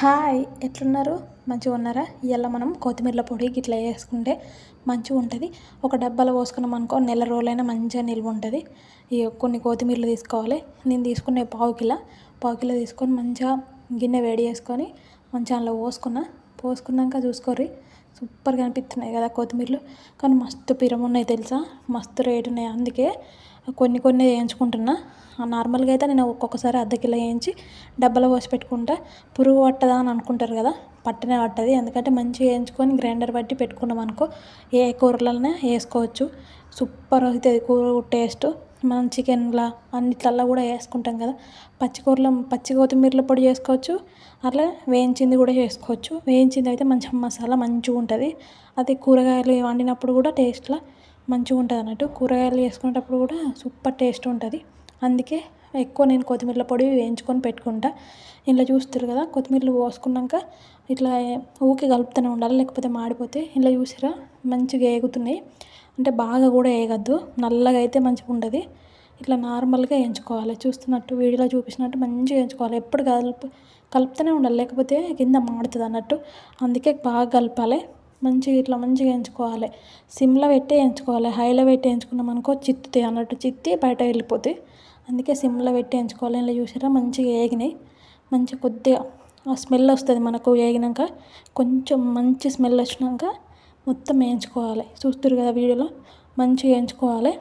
Hi ఎట్లున్నారు? మంచిగా ఉన్నారా? ఇవాళ మనం కొత్తిమీరల పొడి గిట్లా వేసుకుంటే మంచిగా ఉంటుంది. ఒక డబ్బాలో పోసుకున్నాం అనుకో నెల రోజులైనా మంచిగా నిల్వ ఉంటుంది. ఇక కొన్ని కొత్తిమీరలు తీసుకోవాలి. నేను తీసుకునే పావు కిలో పావు కిలో తీసుకొని మంచిగా గిన్నె వేడి చేసుకొని మంచిగా అందులో పోసుకున్న. పోసుకున్నాక చూసుకోర్రి. సూపర్గా అనిపిస్తున్నాయి కదా కొత్తిమీరలు. కానీ మస్తు పిరం ఉన్నాయి తెలుసా? మస్తు రేటు ఉన్నాయి. అందుకే కొన్ని కొన్ని వేయించుకుంటున్నా. నార్మల్గా అయితే నేను ఒక్కొక్కసారి అర్ధ కిలో వేయించి డబ్బాలో పోసి పెట్టుకుంటా. పురుగు పట్టదా అని అనుకుంటారు కదా? పట్టనే పట్టది. ఎందుకంటే మంచిగా వేయించుకొని గ్రైండర్ పట్టి పెట్టుకున్నాం అనుకో ఏ కూరలనే వేసుకోవచ్చు. సూపర్ అవుతుంది కూర టేస్ట్. మనం చికెన్లా అన్నిట్లల్లో కూడా వేసుకుంటాం కదా. పచ్చికూరలో పచ్చి కొత్తిమీరల పొడి చేసుకోవచ్చు. అట్లా వేయించింది కూడా చేసుకోవచ్చు. వేయించింది అయితే మంచి మసాలా మంచిగా ఉంటుంది. అది కూరగాయలు వండినప్పుడు కూడా టేస్ట్లా మంచిగా ఉంటుంది అన్నట్టు కూరగాయలు చేసుకునేటప్పుడు కూడా సూపర్ టేస్ట్ ఉంటుంది. అందుకే ఎక్కువ నేను కొత్తిమీర పొడి వేయించుకొని పెట్టుకుంటా. ఇంట్లో చూస్తారు కదా కొత్తిమీరలు పోసుకున్నాక ఇట్లా ఊకి కలుపుతూనే ఉండాలి లేకపోతే మాడిపోతే. ఇంట్లో చూసారా మంచిగా వేగుతున్నాయి అంటే బాగా కూడా వేగద్దు నల్లగా అయితే మంచిగా ఉండదు. ఇట్లా నార్మల్గా వేయించుకోవాలి. చూస్తున్నట్టు వీడియోలో చూపించినట్టు మంచిగా వేయించుకోవాలి. ఎప్పుడు కలుపు కలుపుతూనే ఉండాలి లేకపోతే కింద మాడుతుంది అన్నట్టు. అందుకే బాగా కలపాలి. మంచిగా ఇట్లా మంచిగా వేయించుకోవాలి. సిమ్లో పెట్టి వేయించుకోవాలి. హైలో పెట్టి వేయించుకున్నాం అనుకో చిత్తుతాయి అన్నట్టు. చిత్తి బయట వెళ్ళిపోతాయి. అందుకే సిమ్లో పెట్టి వేయించుకోవాలి ఇలా చూసారా? మంచిగా వేగినాయి మంచి కొద్దిగా ఆ స్మెల్ వస్తుంది మనకు వేగినాక కొంచెం మంచి స్మెల్ వచ్చినాక మొత్తం వేయించుకోవాలి. చూస్తారు కదా వీడియోలో? మంచిగా వేయించుకోవాలి.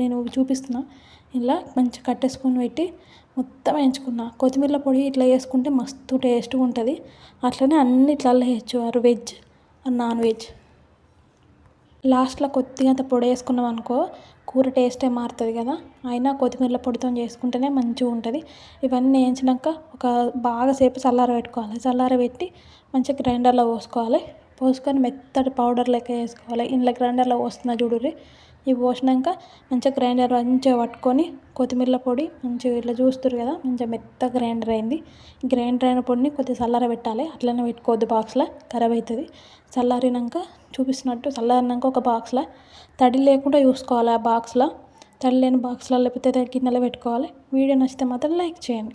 నేను చూపిస్తున్నా. ఇలా మంచిగా కట్టేసుకొని పెట్టి మొత్తం వేయించుకున్నా. కొత్తిమీర పొడి ఇట్లా వేసుకుంటే మస్తు టేస్ట్గా ఉంటుంది. అట్లనే అన్నిట్లలో వేయచ్చు. ఆరు వెజ్ నాన్ వెజ్. లాస్ట్లో కొద్దిగా అంత పొడి వేసుకున్నాం అనుకో కూర టేస్టే మారుతుంది కదా. అయినా కొత్తిమీర పొడితో చేసుకుంటేనే మంచిగా ఉంటుంది. ఇవన్నీ వేయించినాక ఒక బాగా సేపు చల్లార పెట్టుకోవాలి చల్లార పెట్టి మంచిగా గ్రైండర్లో పోసుకోవాలి. పోసుకొని మెత్తటి పౌడర్ లెక్క వేసుకోవాలి. ఇంట్లో గ్రైండర్లో పోస్తున్నా చూడుర్రి ఇవి పోసినాక మంచిగా గ్రైండర్ మంచిగా పట్టుకొని కొత్తిమీర పొడి మంచిగా ఇట్లా చూస్తారు కదా మంచిగా మెత్తగా గ్రైండర్ అయింది. గ్రైండర్ అయిన పొడిని కొద్దిగా చల్లార పెట్టాలి. అట్లనే పెట్టుకోవద్దు బాక్స్లో ఖరాబ్ అవుతుంది చల్లారినాక చూపిస్తున్నట్టు చల్లారినాక ఒక బాక్స్లో తడి లేకుండా చూసుకోవాలి ఆ బాక్స్లో తడి లేని బాక్స్లో లేకపోతే గిన్నెలో పెట్టుకోవాలి. వీడియో నచ్చితే మాత్రం లైక్ చేయండి.